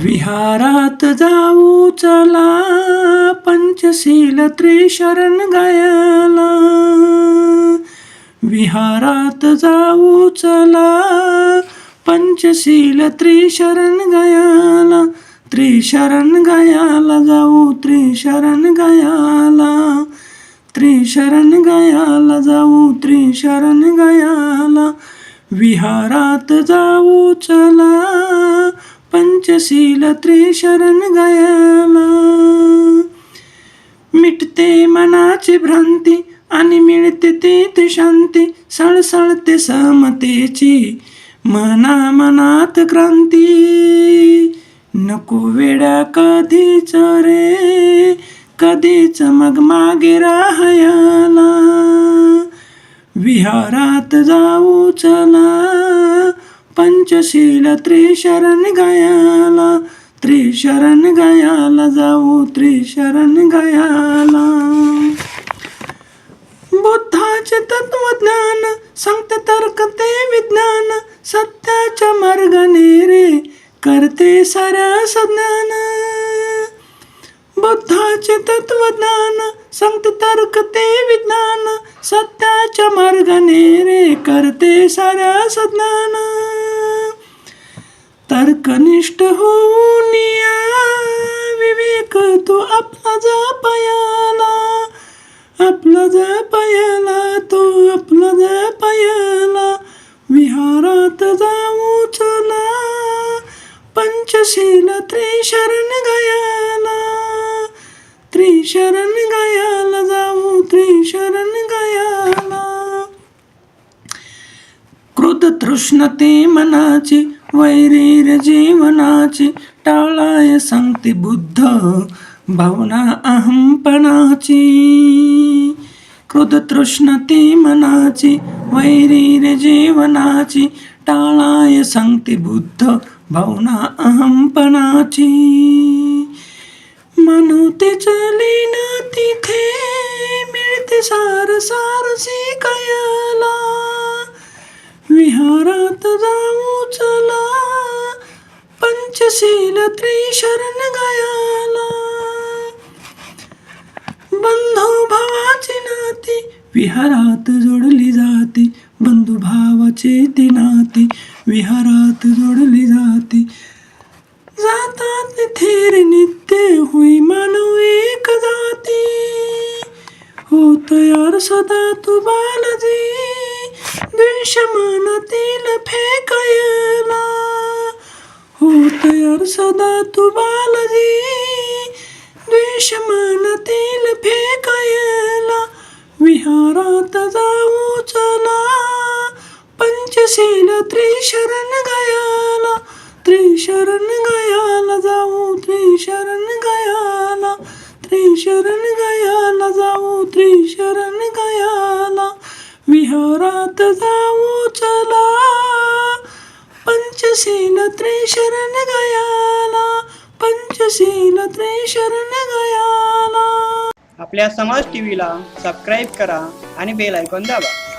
विहारात जाऊ चला पंचशील त्रिशरण गायला. विहारात जाऊ चला पंचशील त्रिशरण गायला. त्रिशरण गायला जाऊ त्रिशरण गायला. त्रिशरण गयाला जाऊ त्रिशरण गयाला. विहारात जाऊ चला. पंचशील त्रिशरण गयाला. मिटते मनाची भ्रांती आणि मिळते तीत शांती. सळसळते समतेची मना मनात क्रांती. नको वेड्या कधीच रे. कधीच मग मागे राहायला. विहारात जाऊ चला पंचशील त्रिशरण गायाला. त्रिशरण गायाला जाऊ त्रिशरण गायाला. बुद्धाचे तत्वज्ञान सांगते तर्क ते विज्ञान सत्याच्या मार्गाने रे करते साऱ्या सज्ञान. तत्वज्ञान संत तर्क ते विज्ञान सत्याच्या मार्गाने रे करते साऱ्या सज्ञान. तर्कनिष्ठ होऊन विवेक तो आपला जपयाला आपला जपयाला तो आपला जपयाला. विहारात जाऊ चला पंचशील त्रिशरण गयाला. त्रिशरण गायाला जाऊ त्रिशरण गायाला. क्रोध तृष्णते मनाची वैरीर जीवनाची टाळाय सांगते बुद्ध भावना अहंपणाची. क्रोध तृष्णते मनाची वैरीर जीवनाची टाळाय सांगते बुद्ध भावना अहंपणाची. म्हणते चले ना तिथे. मिळते सार सार कयाला. विहारात जाऊ चला. पंचशील त्रिशरण गायाला. बंधू भावाची नाती विहारात जोडली जाते. बंधू भावाचे ते नाते विहारात जोडली जाते. जातात थेर नित्य होई मानव एक जाती। हो तयार सदा तू बालजी द्वेषमानातील फेकायला। हो तयार सदा तू बालजी द्वेषमानातील फेकायला। विहारात जाऊ चला पंचशील त्रिशरण गयाला। त्रिशरण गयाला जाऊ त्रिशरण गयाला त्रिशरण गयाला जाऊ त्रिशरण गयाला. विहारात जाऊ चला. पंचशील त्रिशरण गयाला पंचशील त्रिशरण गयाला. आपल्या समाज टी व्हीला सबस्क्राईब करा आणि बेल ऐकून दाबा.